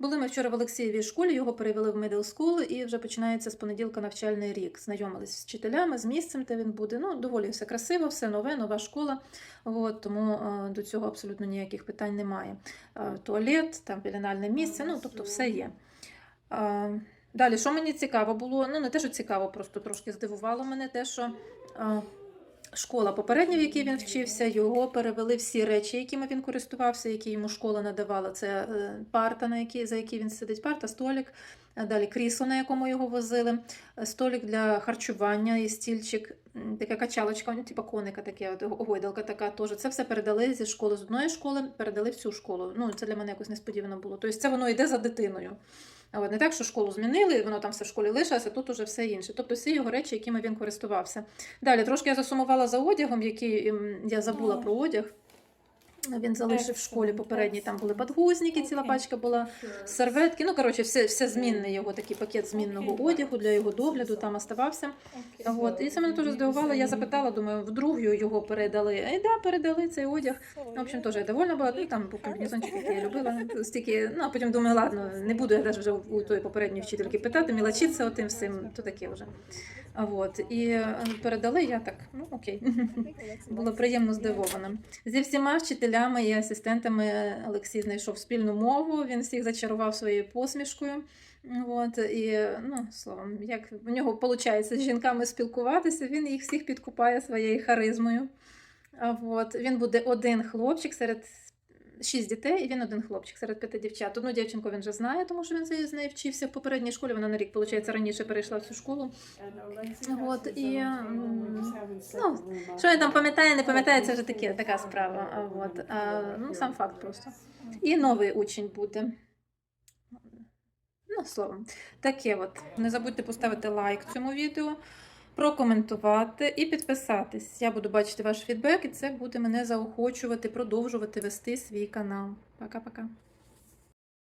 Були ми вчора в Олексієвій школі, його перевели в middle school, і вже починається з понеділка навчальний рік. Знайомились з вчителями, з місцем, де він буде. Ну, доволі все красиво, все нове, нова школа. От, тому е, до цього абсолютно ніяких питань немає. Е, туалет, там пеленальне місце, ну тобто все є. Е, Далі, що мені цікаво було, ну не те, що цікаво, просто трошки здивувало мене те, що школа попередня, в якій він вчився, його перевели всі речі, якими він користувався, які йому школа надавала. Це е, парта, на якій, за якій він сидить, парта, столік, е, далі крісло, на якому його возили, столік для харчування і стільчик, така качалочка, ну, типу коника, таке, гойдалка така теж. Це все передали зі школи з одної школи, передали в цю школу. Ну, це для мене якось несподівано було. Тобто це воно йде за дитиною. От, не так, що школу змінили, воно там все в школі лишилося, тут уже все інше. Тобто всі його речі, якими він користувався. Далі трошки я засумувала за одягом, який ем, я забула про одяг. Він залишив в школі попередній, там були подгузники, ціла пачка була, серветки. Ну, коротше, все, все змінне його такий пакет змінного одягу для його догляду там оставався. От. І це мене дуже здивувало. Я запитала, думаю, вдруг його передали. І да, передали цей одяг. Ну, в общем, теж я довольна була. Ну, там був комбінезончик, який я любила. Стільки, ну, а потім думаю, ладно, не буду я навіть вже у тої попередньої вчительки питати, мілочиться отим всім, то таке вже. От. І е, передали, я так, ну окей. Було приємно здивована. Зі всіма вчителями і асистентами Олексій знайшов спільну мову, він всіх зачарував своєю посмішкою. От, і, ну, словом, як в нього виходить з жінками спілкуватися, він їх всіх підкупає своєю харизмою. От, він буде один хлопчик серед шість дітей, він один хлопчик серед п'яти дівчат. Одну дівчинку він вже знає, тому що він з нею вчився в попередній школі. Вона на рік, виходить, раніше перейшла в цю школу. От, і, ну, Що я там пам'ятаю, не пам'ятаю, це вже таке, така справа. От, ну, сам факт просто. І новий учень буде. Ну, словом, таке от. Не забудьте поставити лайк цьому відео, прокоментувати і підписатись. Я буду бачити ваш фідбек, і це буде мене заохочувати, продовжувати вести свій канал. Пока-пока.